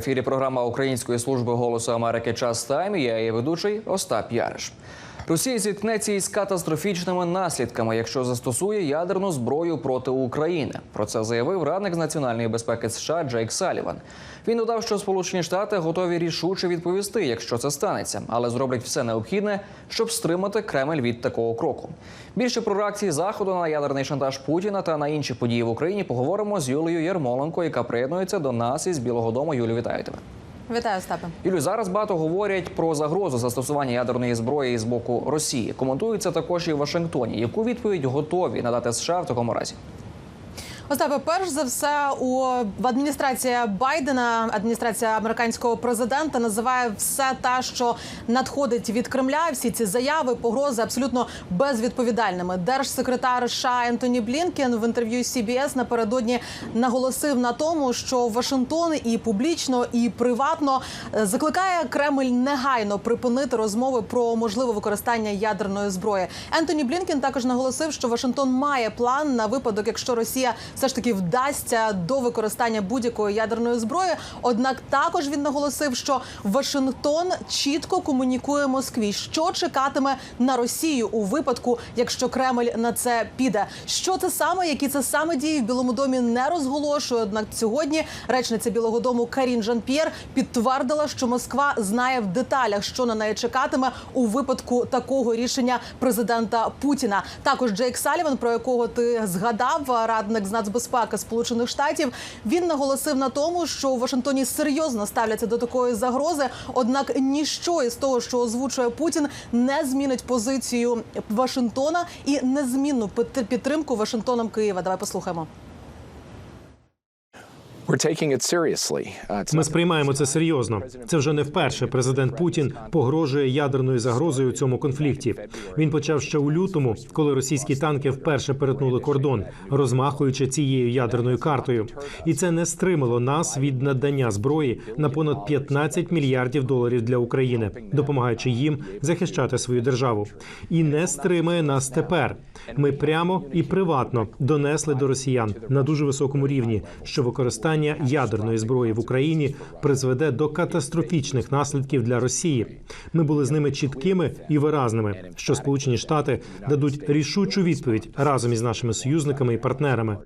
Ефірі програма Української служби голосу Америки Час Тайм. Я її ведучий Остап Яриш. Росія зіткнеться із катастрофічними наслідками, якщо застосує ядерну зброю проти України. Про це заявив радник з національної безпеки США Джейк Саліван. Він додав, що Сполучені Штати готові рішуче відповісти, якщо це станеться, але зроблять все необхідне, щоб стримати Кремль від такого кроку. Більше про реакції заходу на ядерний шантаж Путіна та на інші події в Україні поговоримо з Юлією Єрмоленко, яка приєднується до нас із Білого Дому. Юлі, вітаю тебе. Вітаю, Остапе. Юлю, зараз багато говорять про загрозу застосування ядерної зброї з боку Росії. Коментується також і в Вашингтоні. Яку відповідь готові надати США в такому разі? Остапе, перш за все, у в адміністрація Байдена, адміністрація американського президента називає все те, що надходить від Кремля. Всі ці заяви, погрози абсолютно безвідповідальними. Держсекретар США Ентоні Блінкен в інтерв'ю CBS напередодні наголосив на тому, що Вашингтон і публічно, і приватно е, закликає Кремль негайно припинити розмови про можливе використання ядерної зброї. Ентоні Блінкен також наголосив, що Вашингтон має план на випадок, якщо Росія все ж таки вдасться до використання будь-якої ядерної зброї. Однак також він наголосив, що Вашингтон чітко комунікує Москві, що чекатиме на Росію у випадку, якщо Кремль на це піде. Що це саме, які це саме дії в Білому домі не розголошує. Однак сьогодні речниця Білого Дому Карін Жан П'єр підтвердила, що Москва знає в деталях, що на неї чекатиме у випадку такого рішення президента Путіна. Також Джейк Саліван, про якого ти згадав, радник з нацбезпеки Сполучених Штатів, він наголосив на тому, що у Вашингтоні серйозно ставляться до такої загрози. Однак ніщо із того, що озвучує Путін, не змінить позицію Вашингтона і незмінну під- підтримку Вашингтоном Києва. Давай послухаємо. Ми сприймаємо це серйозно. Це вже не вперше. Президент Путін погрожує ядерною загрозою у цьому конфлікті. Він почав ще у лютому, коли російські танки вперше перетнули кордон, розмахуючи цією ядерною картою. І це не стримало нас від надання зброї на понад 15 мільярдів доларів для України, допомагаючи їм захищати свою державу. І не стримає нас тепер. Ми прямо і приватно донесли до росіян на дуже високому рівні, що використання ядерної зброї в Україні призведе до катастрофічних наслідків для Росії. Ми були з ними чіткими і виразними, що Сполучені Штати дадуть рішучу відповідь разом із нашими союзниками і партнерами.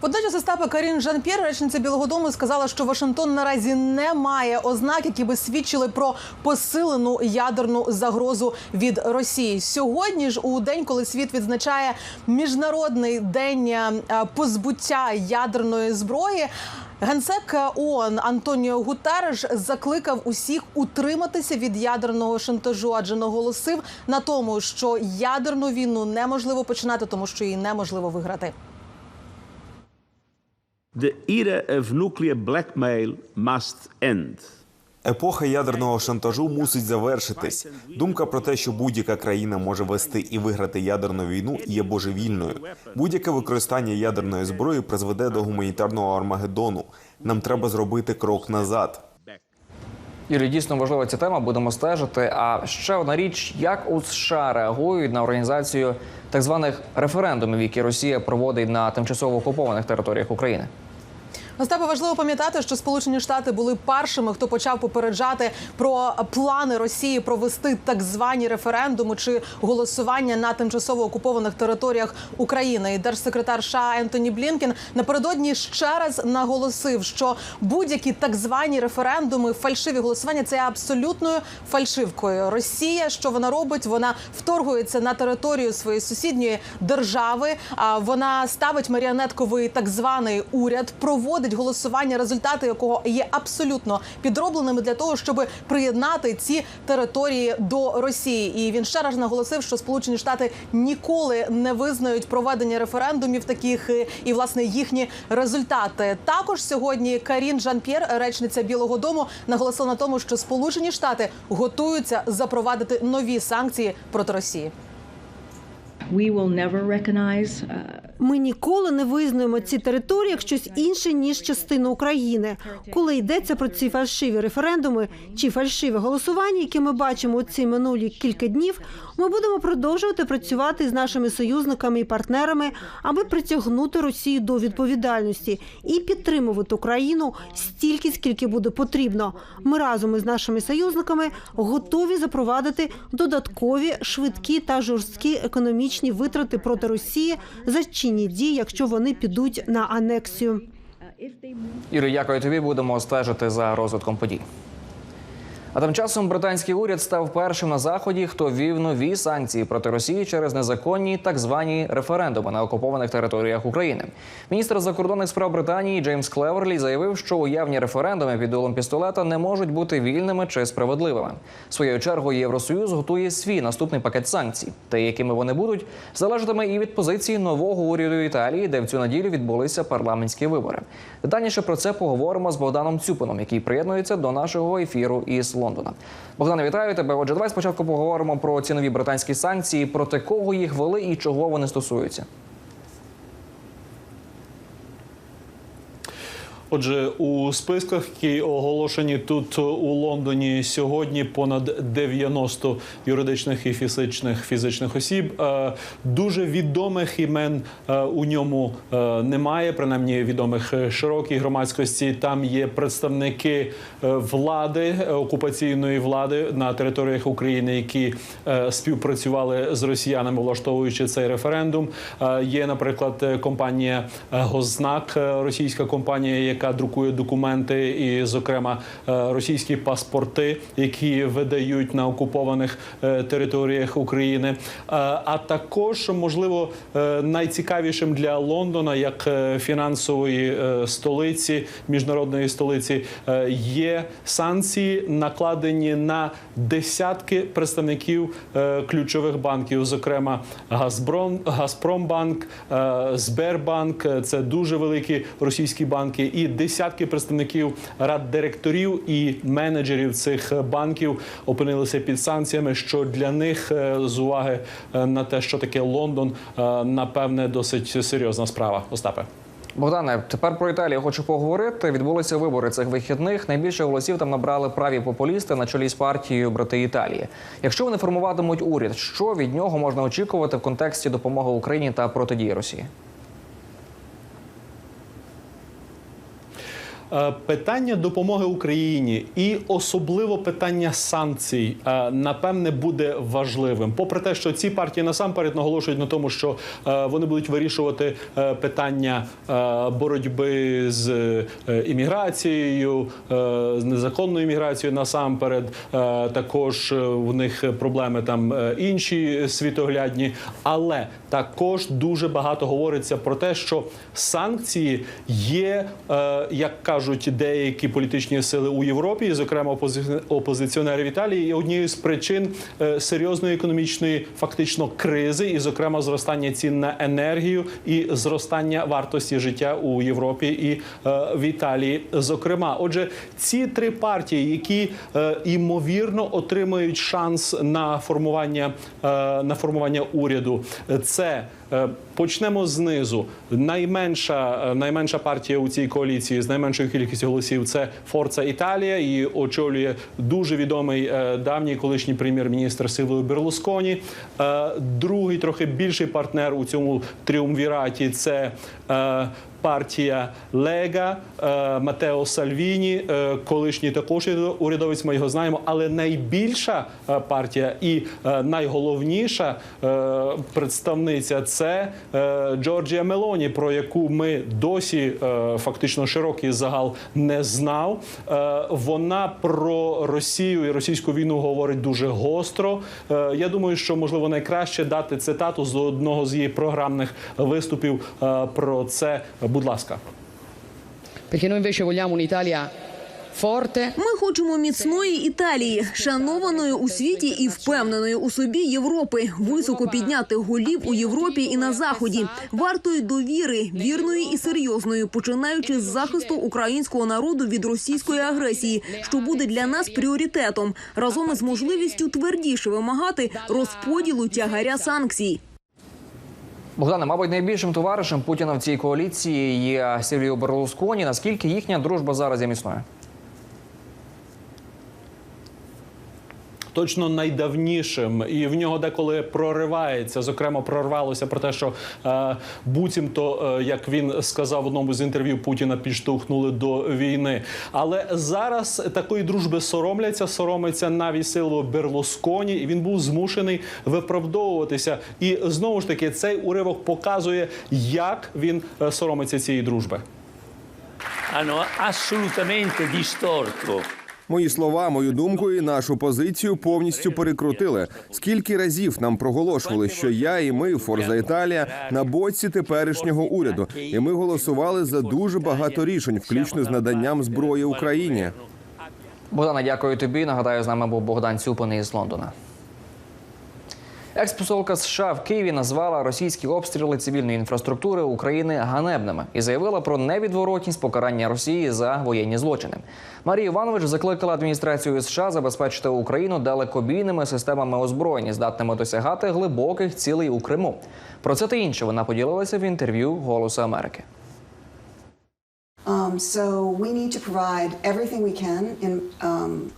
Водночас Остапа Карін Жан П'єр, речниця Білого Дому, сказала, що Вашингтон наразі не має ознак, які би свідчили про посилену ядерну загрозу від Росії. Сьогодні ж, у день, коли світ відзначає міжнародний день е, позбуття ядерної зброї. Генсек ООН Антоніо Гутереш закликав усіх утриматися від ядерного шантажу, адже наголосив на тому, що ядерну війну неможливо починати, тому що її неможливо виграти. The era of nuclear blackmail must end. Епоха ядерного шантажу мусить завершитись. Думка про те, що будь-яка країна може вести і виграти ядерну війну, є божевільною. Будь-яке використання ядерної зброї призведе до гуманітарного армагеддону. Нам треба зробити крок назад. Юлі, дійсно важлива ця тема. Будемо стежити. А ще одна річ: як у США реагують на організацію так званих референдумів, які Росія проводить на тимчасово окупованих територіях України. Остапе, важливо пам'ятати, що Сполучені Штати були першими, хто почав попереджати про плани Росії провести так звані референдуми чи голосування на тимчасово окупованих територіях України. І держсекретар США Ентоні Блінкен напередодні ще раз наголосив, що будь-які так звані референдуми, фальшиві голосування це абсолютною фальшивкою. Росія, що вона робить? Вона вторгується на територію своєї сусідньої держави. А вона ставить маріонетковий так званий уряд, проводить голосування, результати якого є абсолютно підробленими для того, щоб приєднати ці території до Росії. І він ще раз наголосив, що Сполучені Штати ніколи не визнають проведення референдумів таких і, і власне їхні результати. Також сьогодні Карін Жан П'єр, речниця Білого Дому, наголосила на тому, що Сполучені Штати готуються запровадити нові санкції проти Росії. we will never recognize uh, Ми ніколи не визнаємо ці території як щось інше ніж частину України. Коли йдеться про ці фальшиві референдуми чи фальшиві голосування, які ми бачимо у ці минулі кілька днів, ми будемо продовжувати працювати з нашими союзниками і партнерами, аби притягнути Росію до відповідальності і підтримувати Україну стільки, скільки буде потрібно. Ми разом із нашими союзниками готові запровадити додаткові швидкі та жорсткі економічні витрати проти Росії за чинні дії, якщо вони підуть на анексію. Іри, дякую тобі. Будемо стежити за розвитком подій. А тим часом британський уряд став першим на заході, хто ввів нові санкції проти Росії через незаконні так звані референдуми на окупованих територіях України. Міністр закордонних справ Британії Джеймс Клеверлі заявив, що уявні референдуми під дулом пістолета не можуть бути вільними чи справедливими. Своєю чергою Євросоюз готує свій наступний пакет санкцій. Та якими вони будуть, залежатиме і від позиції нового уряду Італії, де в цю неділю відбулися парламентські вибори. Детальніше про це поговоримо з Богданом Цюпином, який приєднується до нашого ефіру із Лондона. Богдане, вітаю тебе. Отже, давай спочатку поговоримо про цінові британські санкції, проти кого їх вели і чого вони стосуються. Отже, у списках, які оголошені тут у Лондоні сьогодні, понад 90 юридичних і фізичних фізичних осіб. Е, Дуже відомих імен е, у ньому е, немає, принаймні відомих е, широкій громадськості. Там є представники е, влади е, окупаційної влади на територіях України, які е, співпрацювали з росіянами, влаштовуючи цей референдум. Е, Є, наприклад, е, компанія е, Госзнак, е, російська компанія, яка друкує документи, і, зокрема, е, російські паспорти, які видають на окупованих е, територіях України. Е, А також, можливо, найцікавішим для Лондона, як фінансової столиці, міжнародної столиці, є санкції, накладені на десятки представників ключових банків, зокрема Газпром, Газпромбанк, Сбербанк. Це дуже великі російські банки, і десятки представників рад директорів і менеджерів цих банків опинилися під санкціями. Що для них е, з уваги е, на те, що таке Лондон, е, напевне, досить серйозна справа. Остапе. Богдане, тепер про Італію хочу поговорити. Відбулися вибори цих вихідних. Найбільше голосів там набрали праві популісти на чолі з партією Брати Італії. Якщо вони формуватимуть уряд, що від нього можна очікувати в контексті допомоги Україні та протидії Росії? Питання допомоги Україні і особливо питання санкцій е, напевне буде важливим. Попри те, що ці партії насамперед наголошують на тому, що е, вони будуть вирішувати е, питання е, боротьби з е, імміграцією, е, з незаконною імміграцією насамперед. Е, Також е, в них проблеми там е, інші світоглядні, але також дуже багато говориться про те, що санкції є, е, як кажуть деякі політичні сили у Європі, зокрема опози- опозиціонери в Італії, є однією з причин е, серйозної економічної фактично кризи, і, зокрема, зростання цін на енергію і зростання вартості життя у Європі і е, в Італії. Зокрема, отже, ці три партії, які е, ймовірно отримають шанс на формування е, на формування уряду, це е, почнемо знизу. Найменша е, найменша партія у цій коаліції з найменшою кількістю голосів це Форца Італія. Її очолює дуже відомий е, давній колишній прем'єр-міністр Силою Берлусконі. Другий трохи більший партнер у цьому тріумвіраті це. Партія Лега е, Матео Сальвіні, е, колишній також урядовець. Ми його знаємо, але найбільша е, партія і найголовніша представниця це Джорджія Мелоні, про яку ми досі фактично широкий загал не знав. Вона про Росію і російську війну говорить дуже гостро. Я думаю, що можливо найкраще дати цитату з одного з її програмних виступів про це. Будь ласка. Perché noi invece vogliamo un'Italia Ми хочемо міцної Італії, шанованої у світі і впевненої у собі Європи, високо підняти голів у Європі і на заході, вартої довіри, вірної і серйозної, починаючи з захисту українського народу від російської агресії, що буде для нас пріоритетом, разом із можливістю твердіше вимагати розподілу тягаря санкцій. Богдане, мабуть, найбільшим товаришем Путіна в цій коаліції є Сільвіо Берлусконі. Наскільки їхня дружба зараз є точно найдавнішим, і в нього деколи проривається. Зокрема, прорвалося про те, що е, буцімто, е, як він сказав в одному з інтерв'ю, Путіна підштовхнули до війни. Але зараз такої дружби соромляться, соромиться навіть силу Берлусконі, і він був змушений виправдовуватися. І знову ж таки, цей уривок показує, як він е, соромиться цієї дружби. hanno assolutamente distorto Мої слова, мою думку і нашу позицію повністю перекрутили. Скільки разів нам проголошували, що я і ми, Форза Італія, на боці теперішнього уряду, і ми голосували за дуже багато рішень, включно з наданням зброї Україні. Богдана, дякую тобі. Нагадаю, з нами був Богдан Цюпин із Лондона. Експосолка США в Києві назвала російські обстріли цивільної інфраструктури України ганебними і заявила про невідворотність покарання Росії за воєнні злочини. Марія Іванович закликала адміністрацію США забезпечити Україну далекобійними системами озброєння, здатними досягати глибоких цілей у Криму. Про це та інше вона поділилася в інтерв'ю Голосу Америки.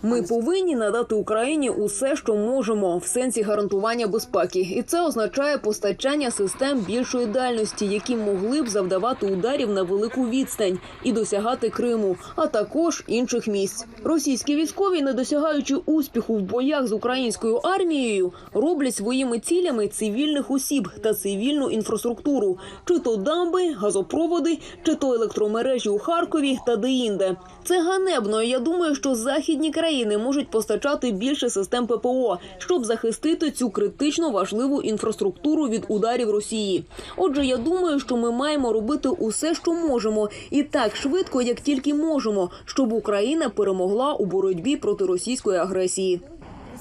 Ми повинні надати Україні усе, що можемо, в сенсі гарантування безпеки, і це означає постачання систем більшої дальності, які могли б завдавати ударів на велику відстань і досягати Криму, а також інших місць. Російські військові, не досягаючи успіху в боях з українською армією, роблять своїми цілями цивільних осіб та цивільну інфраструктуру, чи то дамби, газопроводи, чи то електромережі у Харкові та деінде. Це ганебно. Я думаю, що західні країни можуть постачати більше систем ППО, щоб захистити цю критично важливу інфраструктуру від ударів Росії. Отже, я думаю, що ми маємо робити усе, що можемо, і так швидко, як тільки можемо, щоб Україна перемогла у боротьбі проти російської агресії.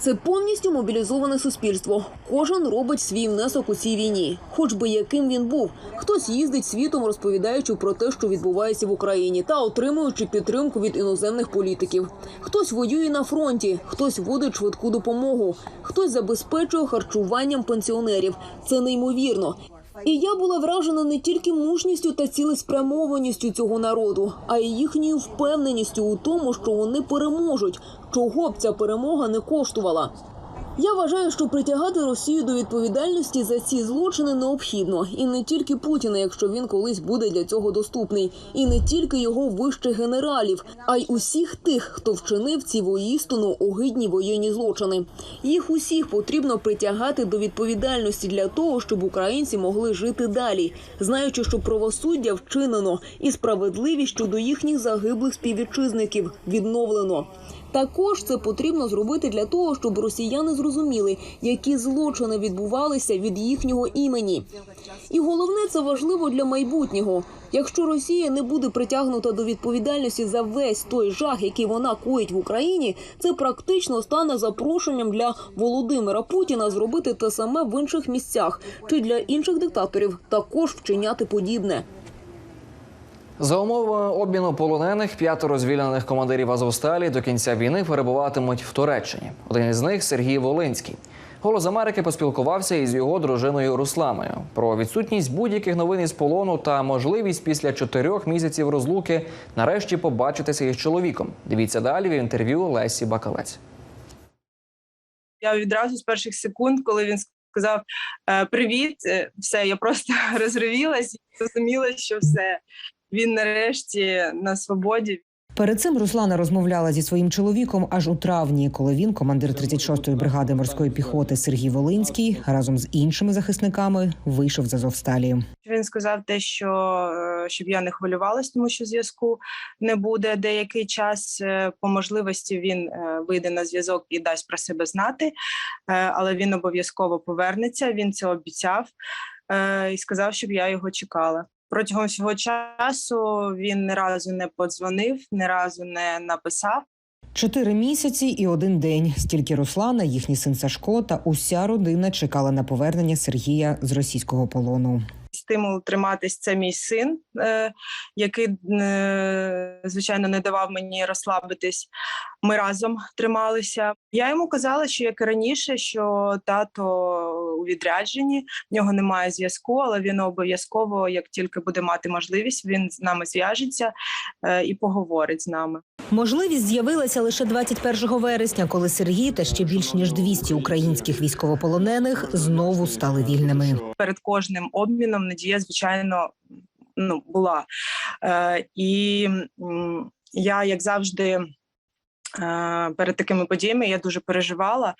Це повністю мобілізоване суспільство. Кожен робить свій внесок у цій війні, хоч би яким він був. Хтось їздить світом, розповідаючи про те, що відбувається в Україні, та отримуючи підтримку від іноземних політиків. Хтось воює на фронті, хтось водить швидку допомогу, хтось забезпечує харчуванням пенсіонерів. Це неймовірно. І я була вражена не тільки мужністю та цілеспрямованістю цього народу, а й їхньою впевненістю у тому, що вони переможуть, чого б ця перемога не коштувала. Я вважаю, що притягати Росію до відповідальності за ці злочини необхідно, і не тільки Путіна, якщо він колись буде для цього доступний, і не тільки його вищих генералів, а й усіх тих, хто вчинив ці воїстину огидні воєнні злочини. Їх усіх потрібно притягати до відповідальності для того, щоб українці могли жити далі, знаючи, що правосуддя вчинено і справедливість щодо їхніх загиблих співвітчизників відновлено. Також це потрібно зробити для того, щоб росіяни зрозуміли, які злочини відбувалися від їхнього імені. І головне це важливо для майбутнього. Якщо Росія не буде притягнута до відповідальності за весь той жах, який вона коїть в Україні, це практично стане запрошенням для Володимира Путіна зробити те саме в інших місцях чи для інших диктаторів також вчиняти подібне. За умовами обміну полонених п'ятеро звільнених командирів Азовсталі до кінця війни перебуватимуть в Туреччині. Один із них Сергій Волинський. Голос Америки поспілкувався із його дружиною Русланою про відсутність будь-яких новин із полону та можливість після чотирьох місяців розлуки нарешті побачитися із чоловіком. Дивіться далі в інтерв'ю Лесі Бакалець. Я відразу з перших секунд, коли він сказав е, привіт, е, все, я просто розривілась і зрозуміла, що все він нарешті на свободі. Перед цим Руслана розмовляла зі своїм чоловіком аж у травні, коли він, командир 36-ї бригади морської піхоти Сергій Волинський, разом з іншими захисниками вийшов з Азовсталі. Він сказав те, що е, щоб я не хвилювалась, тому що зв'язку не буде деякий час. Е, По можливості він е, вийде на зв'язок і дасть про себе знати, але він обов'язково повернеться. Він це обіцяв і сказав, щоб я його чекала. Протягом всього часу він ні разу не подзвонив, ні разу не написав. Чотири місяці і один день. Стільки Руслана, їхній син Сашко та уся родина чекали на повернення Сергія з російського полону. Стимул триматись це мій син, е, який, е, звичайно, не давав мені розслабитись. Ми разом трималися. Я йому казала, що як і раніше, що тато у відрядженні, в нього немає зв'язку, але він обов'язково, як тільки буде мати можливість, він з нами зв'яжеться е, і поговорить з нами. Можливість з'явилася лише 21 вересня, коли Сергій та ще більш ніж 200 українських військовополонених знову стали вільними. Перед кожним обміном надія, звичайно, ну була. Е, і я, як завжди, е, перед такими подіями я дуже переживала.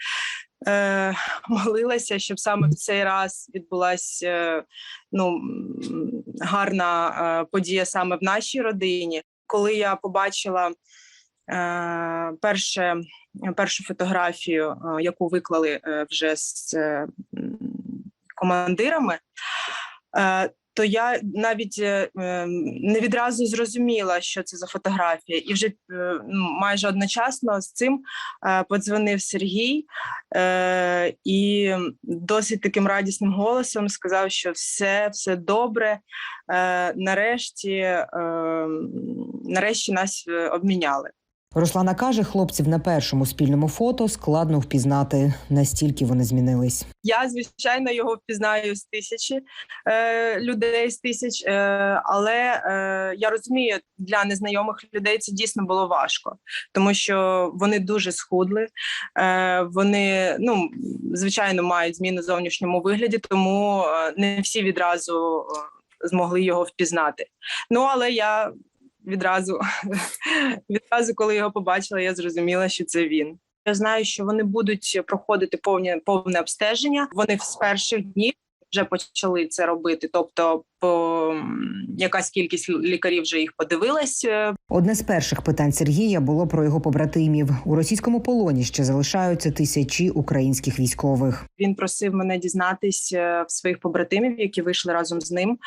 Е, молилася, щоб саме в цей раз відбулася е, ну, гарна е, подія саме в нашій родині. Коли я побачила е, перше, першу фотографію, е, яку виклали е, вже з е, командирами, е, то я навіть е, е, не відразу зрозуміла, що це за фотографія, і вже е, ну, майже одночасно з цим подзвонив Сергій і досить таким радісним голосом сказав, що все, все добре. Нарешті, е, нарешті нас обміняли. Руслана каже, хлопців на першому спільному фото складно впізнати, настільки вони змінились. Я звичайно його впізнаю з тисячі е, людей з тисяч, е, але е, я розумію, для незнайомих людей це дійсно було важко, тому що вони дуже схудли. Е, вони ну звичайно мають зміну в зовнішньому вигляді, тому е, не всі відразу е, змогли його впізнати. Ну але я відразу, відразу, коли його побачила, я зрозуміла, що це він. Я знаю, що вони будуть проходити повні повне обстеження. Вони з перших днів вже почали це робити. Тобто, по якась кількість лікарів вже їх подивилась. е, Одне з перших питань Сергія було про його побратимів. У російському полоні ще залишаються тисячі українських військових. Він просив мене дізнатись е, в своїх побратимів, які вийшли разом з ним.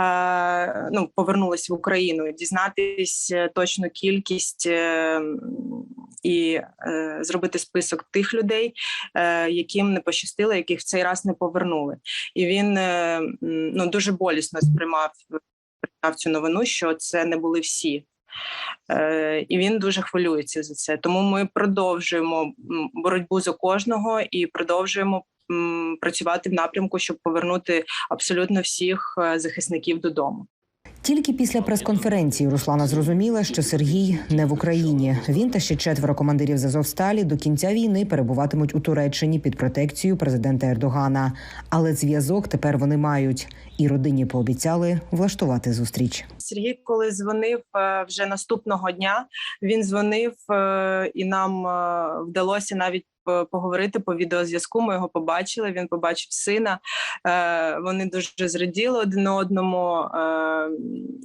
е, Ну, повернулись в Україну, дізнатись точну кількість і зробити список тих людей, яким не пощастило, яких в цей раз не повернули. І він ну дуже болісно сприймав, сприймав цю новину, що це не були всі. Е, і він дуже хвилюється за це. Тому ми продовжуємо боротьбу за кожного і продовжуємо працювати в напрямку, щоб повернути абсолютно всіх е, захисників додому. Тільки після прес-конференції Руслана зрозуміла, що Сергій не в Україні. Він та ще четверо командирів з Азовсталі до кінця війни перебуватимуть у Туреччині під протекцією президента Ердогана. Але зв'язок тепер вони мають, і родині пообіцяли влаштувати зустріч. Сергій, коли дзвонив е, вже наступного дня, він дзвонив е, і нам е, вдалося навіть поговорити по відеозв'язку. Ми його побачили. Він побачив сина. Вони дуже зраділи один одному,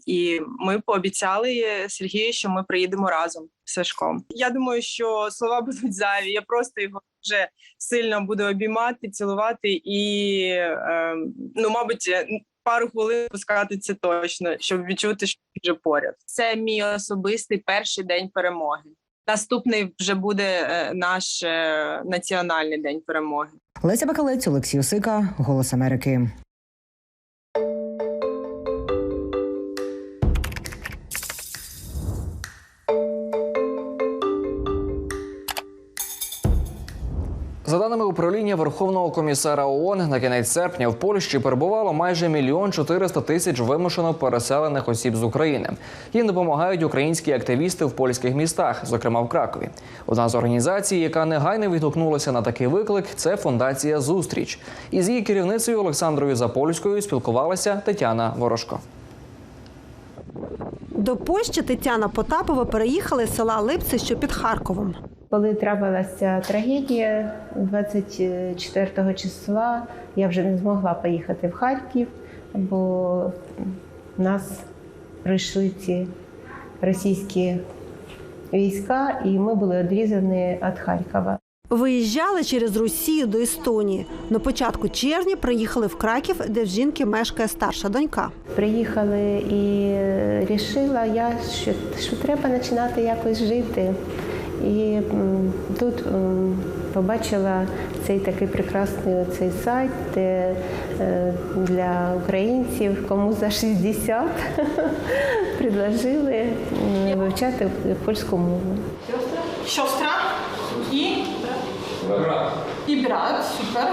і ми пообіцяли Сергію, що ми приїдемо разом Сашком. Я думаю, що слова будуть зайві. Я просто його вже сильно буду обіймати, цілувати і е, ну, мабуть, пару хвилин пускати це точно, щоб відчути, що він вже поряд. Це мій особистий перший день перемоги. Наступний вже буде е, наш е, національний день перемоги. Леся Бакалець, Олексій Осика, Голос Америки. За даними управління Верховного комісара ООН, на кінець серпня в Польщі перебувало майже мільйон 400 тисяч вимушено переселених осіб з України. Їм допомагають українські активісти в польських містах, зокрема в Кракові. Одна з організацій, яка негайно відгукнулася на такий виклик, це фундація Зустріч. Із її керівницею Олександрою Запольською спілкувалася Тетяна Ворожко. До Польщі Тетяна Потапова переїхала з села Липці, що під Харковом. Коли трапилася трагедія 24 числа, я вже не змогла поїхати в Харків, бо в нас прийшли ці російські війська, і ми були відрізані від Харкова. Виїжджали через Росію до Естонії. На початку червня приїхали в Краків, де в жінки мешкає старша донька. Приїхали і вирішила я, що, що треба починати якось жити. І тут побачила цей такий прекрасний цей сайт, де е, для українців, кому за 60, предложили вивчати польську мову. Сестра і і брат. Супер.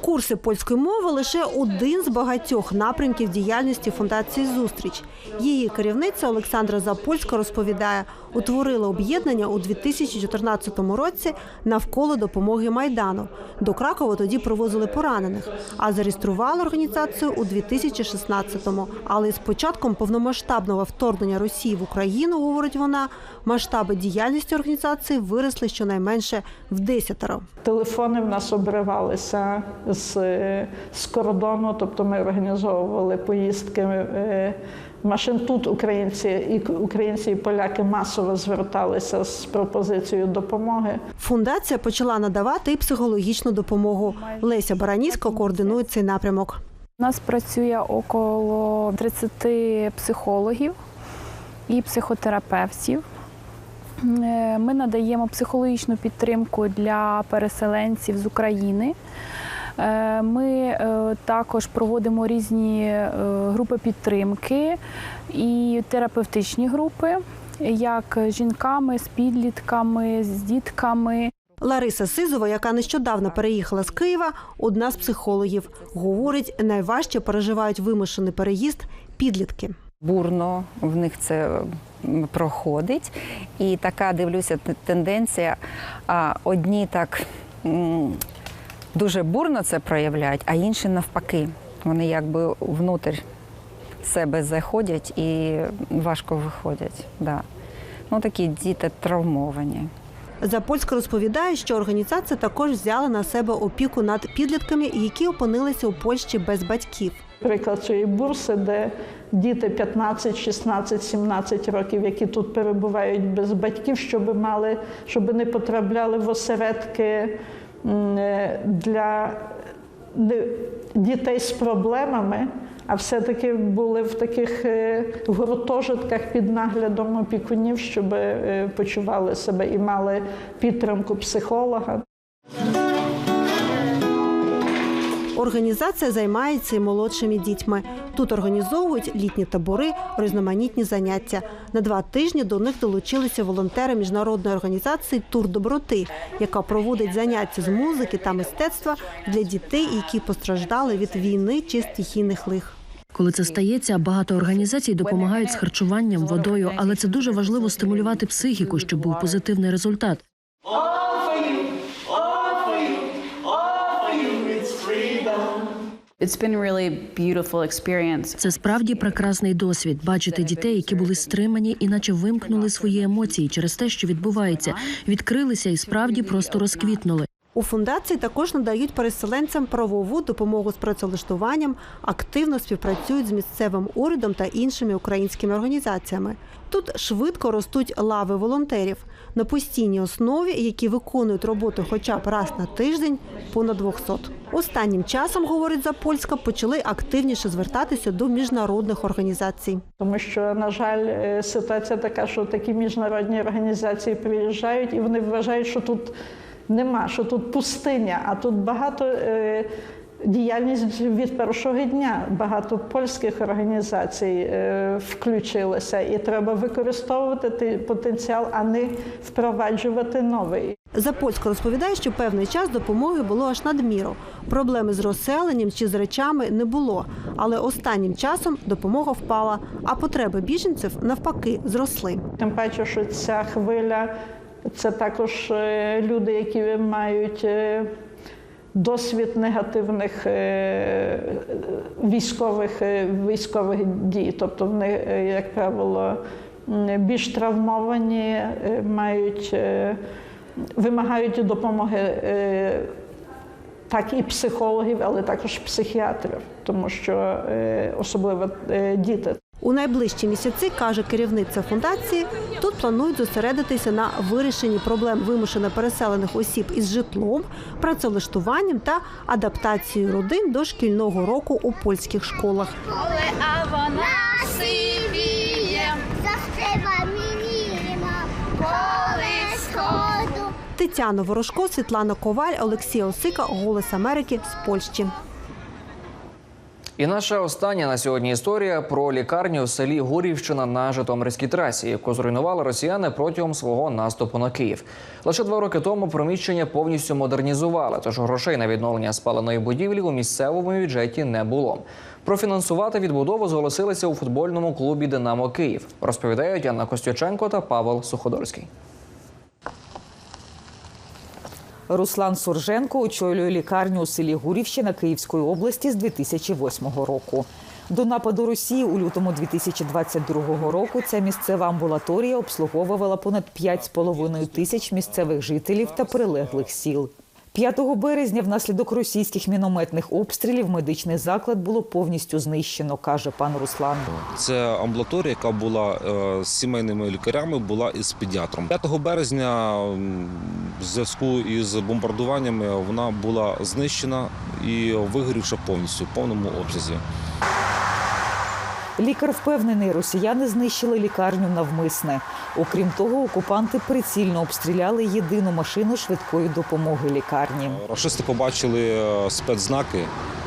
Курси польської мови лише один з багатьох напрямків діяльності фундації Зустріч. Її керівниця Олександра Запольська розповідає, утворила об'єднання у 2014 році навколо допомоги майдану. До Кракова тоді привозили поранених, а зареєстрували організацію у 2016-му. Але з початком повномасштабного вторгнення Росії в Україну, говорить вона, масштаби діяльності організації виросли щонайменше в десятеро. Телефони в нас обривалися з, з кордону, тобто ми організовували поїздки е, машин. Тут українці і українці і поляки масово зверталися з пропозицією допомоги. Фундація почала надавати і психологічну допомогу. Леся Бараніська координує цей напрямок. У нас працює около 30 психологів і психотерапевтів. Е, Ми надаємо психологічну підтримку для переселенців з України. Е, Ми е, також проводимо різні е, групи підтримки і терапевтичні групи, як з жінками, з підлітками, з дітками. Лариса Сизова, яка нещодавно переїхала з Києва, одна з психологів. Говорить, найважче переживають вимушений переїзд підлітки. бурно в них це проходить. І така дивлюся тенденція. А одні так дуже бурно це проявляють, а інші навпаки. Вони якби внутрь себе заходять і важко виходять. Да. Ну, такі діти травмовані. Запольська розповідає, що організація також взяла на себе опіку над підлітками, які опинилися у Польщі без батьків. Приклад цієї бурси, де діти 15, 16, 17 років, які тут перебувають без батьків, щоб мали, щоб не потрапляли в осередки для дітей з проблемами, а все-таки були в таких е, гуртожитках під наглядом опікунів, щоб е, почували себе і мали підтримку психолога. Організація займається і молодшими дітьми. Тут організовують літні табори, різноманітні заняття. На два тижні до них долучилися волонтери міжнародної організації Тур доброти, яка проводить заняття з музики та мистецтва для дітей, які постраждали від війни чи стихійних лих. Коли це стається, багато організацій допомагають з харчуванням, водою, але це дуже важливо стимулювати психіку, щоб був позитивний результат. Це справді прекрасний досвід бачити дітей, які були стримані, і наче вимкнули свої емоції через те, що відбувається, відкрилися і справді просто розквітнули. У фундації також надають переселенцям правову допомогу з працевлаштуванням, активно співпрацюють з місцевим урядом та іншими українськими організаціями. Тут швидко ростуть лави волонтерів на постійній основі, які виконують роботу хоча б раз на тиждень, понад 200. Останнім часом, говорить Запольська, почали активніше звертатися до міжнародних організацій. Тому що, на жаль, е, ситуація така, що такі міжнародні організації приїжджають і вони вважають, що тут нема, що тут пустиня, а тут багато. е, Діяльність від першого дня багато польських організацій е, включилося, і треба використовувати той потенціал, а не впроваджувати новий. Запольська розповідає, що певний час допомоги було аж надміру. Проблеми з розселенням чи з речами не було. Але останнім часом допомога впала, а потреби біженців навпаки зросли. Тим паче, що ця хвиля це також е, люди, які мають е, досвід негативних е, військових, військових дій. Тобто вони, як правило, більш травмовані, мають, вимагають допомоги. Так і психологів, але також психіатрів, тому що особливо діти. У найближчі місяці, каже керівниця фундації, тут планують зосередитися на вирішенні проблем вимушено переселених осіб із житлом, працевлаштуванням та адаптацією родин до шкільного року у польських школах. Тетяна Ворожко, Світлана Коваль, Олексій Осика, Голос Америки з Польщі. І наша остання на сьогодні історія про лікарню в селі Гурівщина на Житомирській трасі, яку зруйнували росіяни протягом свого наступу на Київ. Лише два роки тому приміщення повністю модернізували, тож грошей на відновлення спаленої будівлі у місцевому бюджеті не було. Профінансувати відбудову зголосилися у футбольному клубі Динамо Київ. Розповідають Анна Костюченко та Павел Суходольський. Руслан Сурженко очолює лікарню у селі Гурівщина Київської області з 2008 року. До нападу Росії у лютому 2022 року ця місцева амбулаторія обслуговувала понад 5,5 тисяч місцевих жителів та прилеглих сіл. 5 березня внаслідок російських мінометних обстрілів медичний заклад було повністю знищено, каже пан Руслан. Це амбулаторія, яка була е, з сімейними лікарями, була із педіатром. 5 березня в зв'язку із бомбардуваннями вона була знищена і вигорівши повністю в повному обсязі. Лікар впевнений, росіяни знищили лікарню навмисне. Окрім того, окупанти прицільно обстріляли єдину машину швидкої допомоги лікарні. Рашисти побачили е, спецзнаки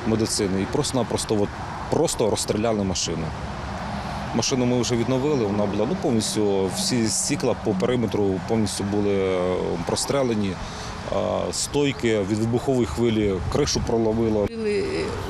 медицини і просто-напросто просто розстріляли машину. Машину ми вже відновили, вона була ну, повністю, всі стікла по периметру повністю були е, прострелені, стойки від вибухової хвилі, кришу проломило.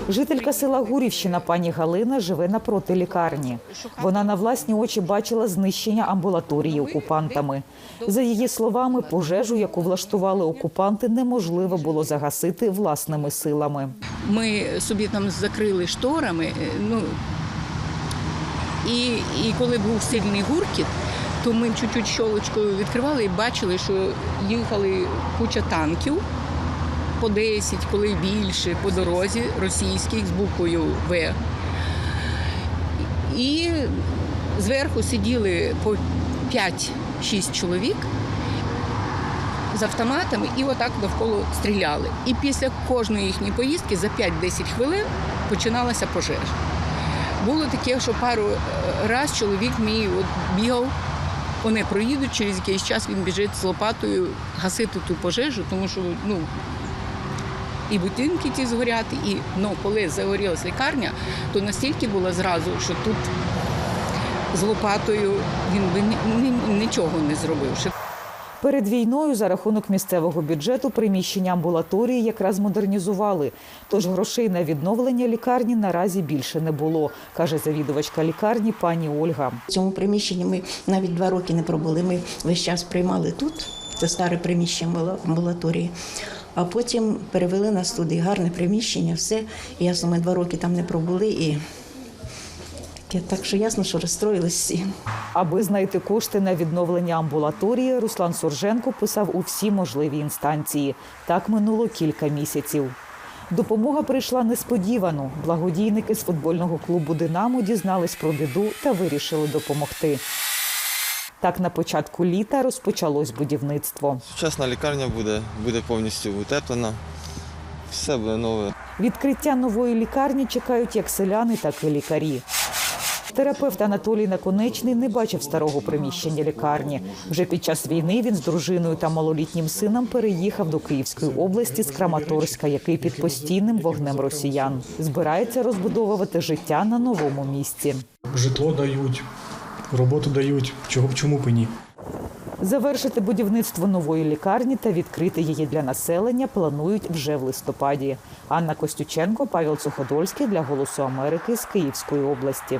Жителька села Гурівщина пані Галина живе напроти лікарні. Вона на власні очі бачила знищення амбулаторії окупантами. За її словами, пожежу, яку влаштували окупанти, неможливо було загасити власними силами. Ми собі там закрили шторами. е, Ну і, і коли був сильний гуркіт, то ми чуть-чуть щолочкою відкривали і бачили, що їхали куча танків по 10, коли більше, по дорозі російських з буквою В. І зверху сиділи по 5-6 чоловік з автоматами і отак навколо стріляли. І після кожної їхньої поїздки за 5-10 хвилин починалася пожежа. Було таке, що пару е, раз чоловік мій от бігав, вони проїдуть, через якийсь час він біжить з лопатою гасити ту пожежу, тому що ну, і будинки ті згоряти, і ну, коли загорілася лікарня, то настільки було зразу, що тут з лопатою він би ні- ні- нічого не зробив. Перед війною за рахунок місцевого бюджету приміщення амбулаторії якраз модернізували. Тож грошей на відновлення лікарні наразі більше не було, каже завідувачка лікарні пані Ольга. В цьому приміщенні ми навіть два роки не пробули. Ми весь час приймали тут. Це старе приміщення було амбулаторії. А потім перевели нас туди. Гарне приміщення, все. Ясно, ми два роки там не пробули. І таке, так що ясно, що розстроїлись всі. Аби знайти кошти на відновлення амбулаторії, Руслан Сурженко писав у всі можливі інстанції. Так минуло кілька місяців. Допомога прийшла несподівано. Благодійники з футбольного клубу Динамо дізнались про біду та вирішили допомогти. Так на початку літа розпочалось будівництво. Сучасна лікарня буде, буде повністю утеплена. Все буде нове. Відкриття нової лікарні чекають як селяни, так і лікарі. Терапевт Анатолій Наконечний не бачив старого приміщення лікарні. Вже під час війни він з дружиною та малолітнім сином переїхав до Київської області з Краматорська, який під постійним вогнем росіян збирається розбудовувати життя на новому місці. Житло дають, роботу дають. Чого б чому б і ні? Завершити будівництво нової лікарні та відкрити її для населення планують вже в листопаді. Анна Костюченко, Павел Суходольський для Голосу Америки з Київської області.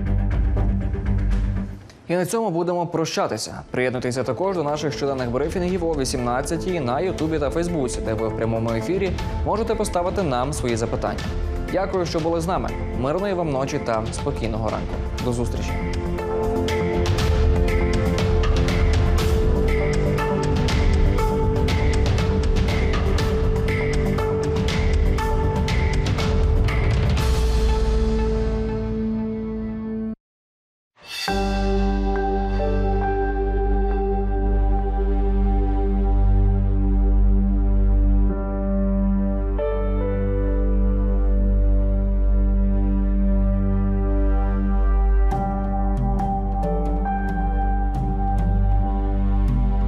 І на цьому будемо прощатися. Приєднуйтеся також до наших щоденних брифінгів о 18-й на Ютубі та Фейсбуці, де ви в прямому ефірі можете поставити нам свої запитання. Дякую, що були з нами. Мирної вам ночі та спокійного ранку. До зустрічі.